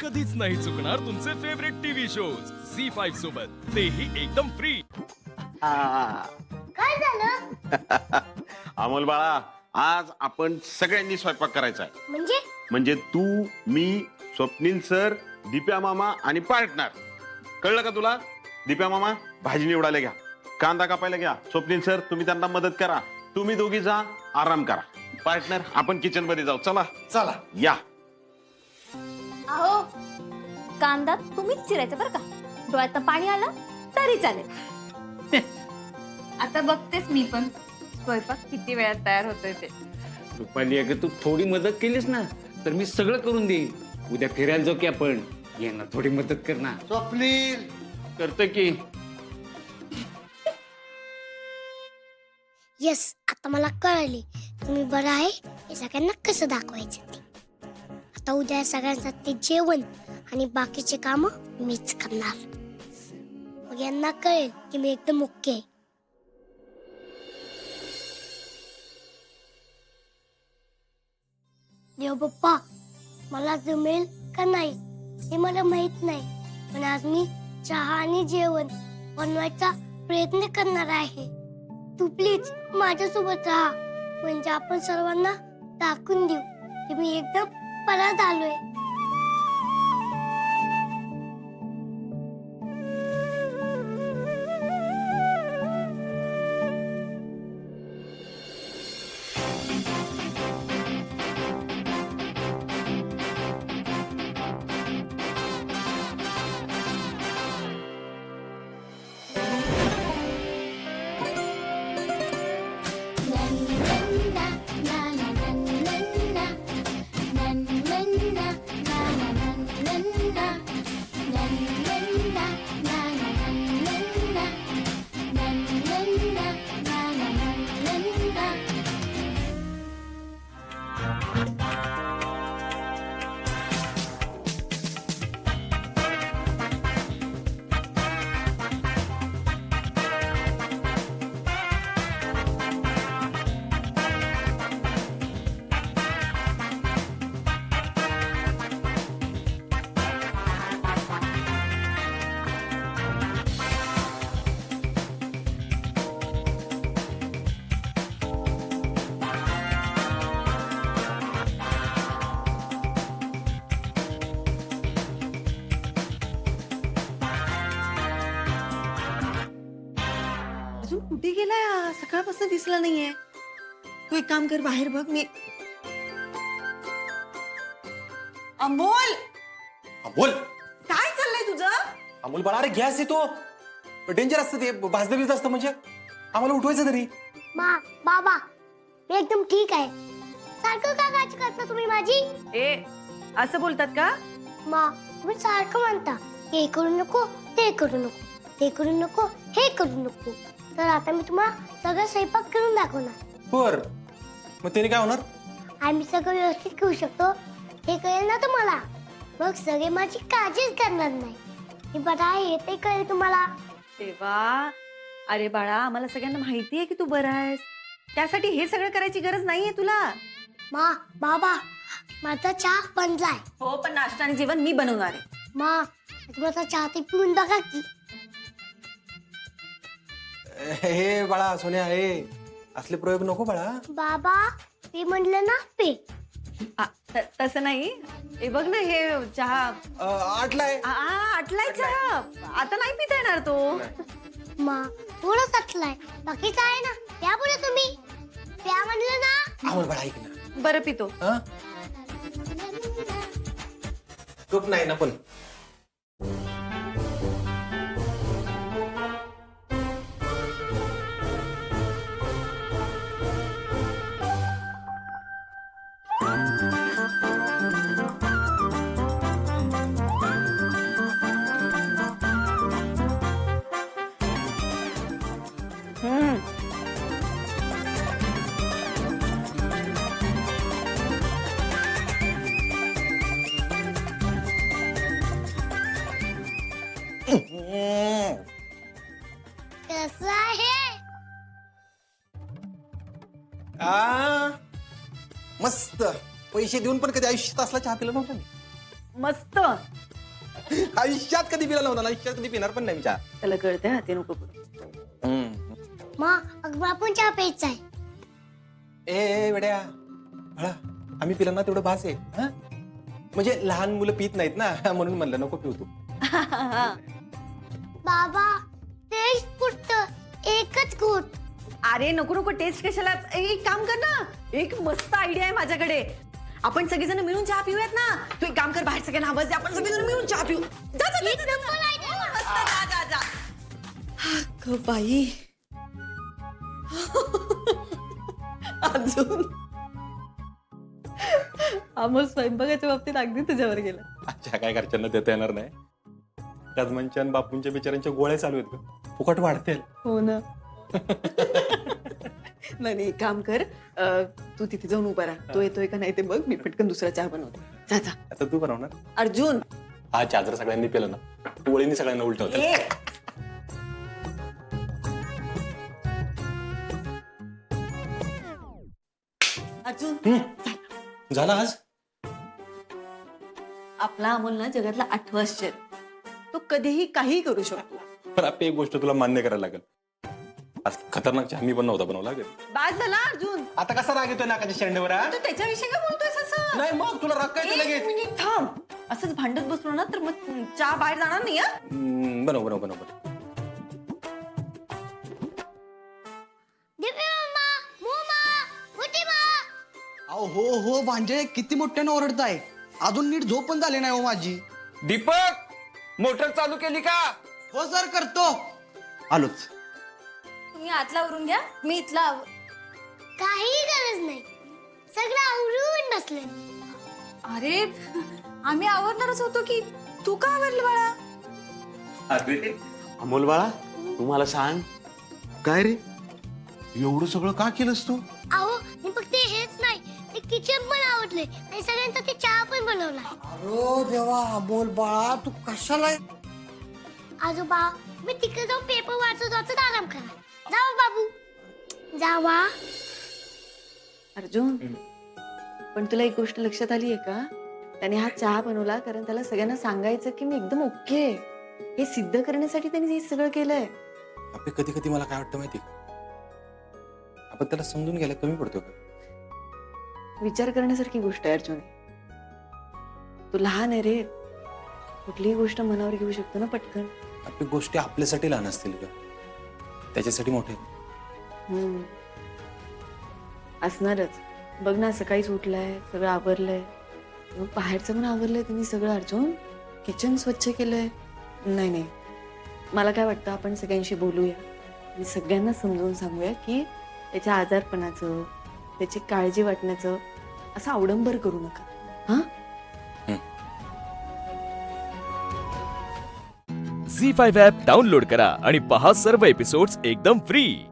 कधीच नाही चुकणार तुमचे favourite TV shows C five सोबत. तेही एकदम फ्री काय झालं? अमोल बाळा आज आपण सगळ्यांनी स्वयंपाक करायचा आहे. म्हणजे? म्हणजे तू मी स्वप्नील सर दिप्या मामा आणि पार्टनर. कळलं का तुला? दिप्या मामा भाजी निवडायला घ्या. कांदा कापायला घ्या. स्वप्नील सर तुम्ही त्यांना मदत करा. तुम्ही दोघी जा आराम करा. पार्टनर आपण किचनमध्ये जाऊ. चला. चला. या. अहो कांदा तुम्हीच चिरायचा बरं का. डोळ्यात पाणी आलं तरी चालेल. आता बघतेच मी पण. स्वयंपाक किती वेळात तयार होतोय ते. रुपाली अगं तू थोडी मदत केलीस ना तर मी सगळं करून देईन. उद्या फिरायला जाऊ की आपण. ये ना थोडी मदत कर ना. स्वप्नील! करतो की. येस आता मला कळले. तुम्ही बरं आहे? हे सगळ्यांना कसं दाखवायचं? आता उद्या सगळ्यांसाठी जेवण आणि बाकीचे काम मीच करणार. मग यांना कळेल की मी एकदम मुख्य आहे. देव पप्पा मला जमेल का नाही हे मला माहीत नाही. पण आज मी चहा आणि जेवण बनवायचा प्रयत्न करणार आहे. तू प्लीज माझ्यासोबत राहा. म्हणजे आपण सर्वांना दाखवून देऊ की मी एकदम परत आलोय. कुठे गेलाय हा? सकाळपासून दिसला नाहीये. तू एक काम कर बाहेर बघ मी अमोल! अमोल! काय चाललंय तुझं? अमोल बाळा अरे गॅस येतो. डेंजर असतं ते भाजलं बीज असतं म्हणजे. आम्हाला उठवायचं तरी. मा बाबा मी एकदम ठीक आहे. सारखं का काळजी करता तुम्ही माझी? ए असं बोलतात का? मा तुम्ही सारखं म्हणता. हे करू नको ते करू नको. ते करू नको हे करू नको. तर आता मी तुम्हाला सगळं स्वयंपाक करून दाखवणार. बर. मग त्याने काय होणार? आम्ही सगळं व्यवस्थित करू शकतो. हे कळेल ना तुम्हाला? मग सगळे माझी काळजीच करणार नाही. हे बरं आहे हे ते कळेल तुम्हाला. तेव्हा अरे बाळा आम्हाला सगळ्यांना माहितीये की तू बरा आहेस. त्यासाठी हे सगळं करायची गरज नाहीये तुला. मा बाबा माझा चहा बनलाय. हो पण नाश्ता आणि जेवण मी बनवणार आहे. मा माझा चहा ते पिऊन बघा की. हे बाळा सोन्या हे असले प्रयोग नको बाळा. बाबा मी म्हणलं ना पे. आ, त- तसं नाही. हे बघ ना हे चहा. अं, आटलाय. आ, आ, आटलाय चहा. आता नाही पिता येणार तो. मा थोडं सटलाय बाकीचं आहे ना त्या पुढे तुम्ही. त्या म्हणलं ना. बाळा ऐक ना. बरं पितो. हा कप नाही ना पण. आ, मस्त. पैसे देऊन पण कधी आयुष्यात असला चहा पिला नव्हता मी. मस्त. आयुष्यात कधी पिला नव्हता ना, आयुष्यात कधी पिणार पण नाही मी चहा. त्याला कळतंय हाती नको करू. हम्म. मा चहा प्यायचा आहे. ए ए, वेड्या. बाळा आम्ही पिला ना तेवढं भास आहे. हा? म्हणजे लहान मुलं पित नाहीत ना म्हणून म्हणलं नको पिऊ तू. बाबा टेस्ट पुरत. एकच घोट. अरे नको नको टेस्ट कशाला? एक काम कर ना. एक मस्त आयडिया आहे माझ्याकडे. आपण सगळेजण मिळून चहा पिऊयात ना? तू एक काम कर बाहेर सगळ्यांना आवाज दे. आपण सगळेजण मिळून चहा पिऊ. जा, जा, जा, जा, जा. मस्त, जा, जा, जा. अगं बाई. अजून. अमोल स्वयंपाकाच्या बाबतीत अगदी तुझ्यावर गेला. अच्छा काय घरच्यांना देता येणार नाही? कदमांच्या आणि बापूंच्या बिचाऱ्यांच्या गोळ्या चालू आहेत का फुकट वाढतील. हो ना. नाही नाही, एक काम कर. अं, तू तिथे जाऊन उभा राहा. तो येतोय का नाही ते बघ. मी पटकन दुसरा चहा बनवतो. जा जा. आता तू बनवणार? अर्जुन! हा चहा जर सगळ्यांनी पिलं ना. पोळीने सगळ्यांना उलट ए अर्जुन! झाला आज? आपला अमोल ना जगातला आठवा आश्चर्य. तो कधीही काही करू शकतो. पण आपली एक गोष्ट तुला मान्य करायला लागेल. आज खतरनाक चहा मी पण नव्हता बनवला लागेल. बाद झाला अर्जुन. आता कसा राग येतोय नाकाच्या शेंडेवर हा? तू त्याच्याविषयी काय बोलतोयस असं? नाही मग तुला राग काय एक लगेच? मिनिट थांब. असंच भांडत बसलो ना तर मग चहा बाहेर जाणार नाही हा? हम्म, बनव बनव बनव बनव. दिव्य मम्मा मोमा मोठी मा अहो हो हो भांजे किती मोठ्याने ओरडताय. अजून नीट झोप पण झाली नाही हो माझी. दीपक मोटर चालू केली का? हो सर करतो. आलोच. तुम्ही आतला उरून घ्या मी इथला आव- काही गरज नाही. सगळं आवरून बसले. अरे आम्ही आवरणारच होतो की. तू का आवरलं बाळा? अरे. अमोल बाळा तुम्हाला सांग. काय रे? एवढं सगळं का केलंस तू? अहो मी फक्त हेच नाही ते किचन पण आवडले आणि सगळ्यांसाठी चहा पण बनवला. अरे देवा बोल बाळा तू कशाला आजोबा मी तिकडे जाऊन पेपर वाचत वाचत जावा. अर्जुन पण तुला एक गोष्ट लक्षात आली आहे का? त्याने हा चहा बनवला कारण त्याला सगळ्यांना सांगायचं की मी एकदम ओके आहे. हे सिद्ध करण्यासाठी त्याने हे सगळं केलंय. आपले कधी कधी मला काय वाटतं माहिती का? आपण त्याला समजून घ्यायला कमी पडतो का? विचार करण्यासारखी गोष्ट आहे अर्जुन. तू लहान आहे रे. कुठलीही गोष्ट मनावर घेऊ शकतो ना पटकन. आपली गोष्टी आपल्यासाठी लहान असतील का त्याच्यासाठी मोठे. हम्म. असणारच. बघ ना सकाळीच उठलाय सगळं आवरलंय. मग बाहेरचं पण आवरलंय त्यांनी सगळं अर्जुन किचन स्वच्छ केलंय. नाही नाही. मला काय वाटतं आपण सगळ्यांशी बोलूया. आणि सगळ्यांना समजावून सांगूया की त्याच्या आजारपणाचं त्याची काळजी वाटण्याचं असं अवडंबर करू नका. हां? झी फाईव्ह ॲप डाउनलोड करा आणि पहा सर्व एपिसोड्स एकदम फ्री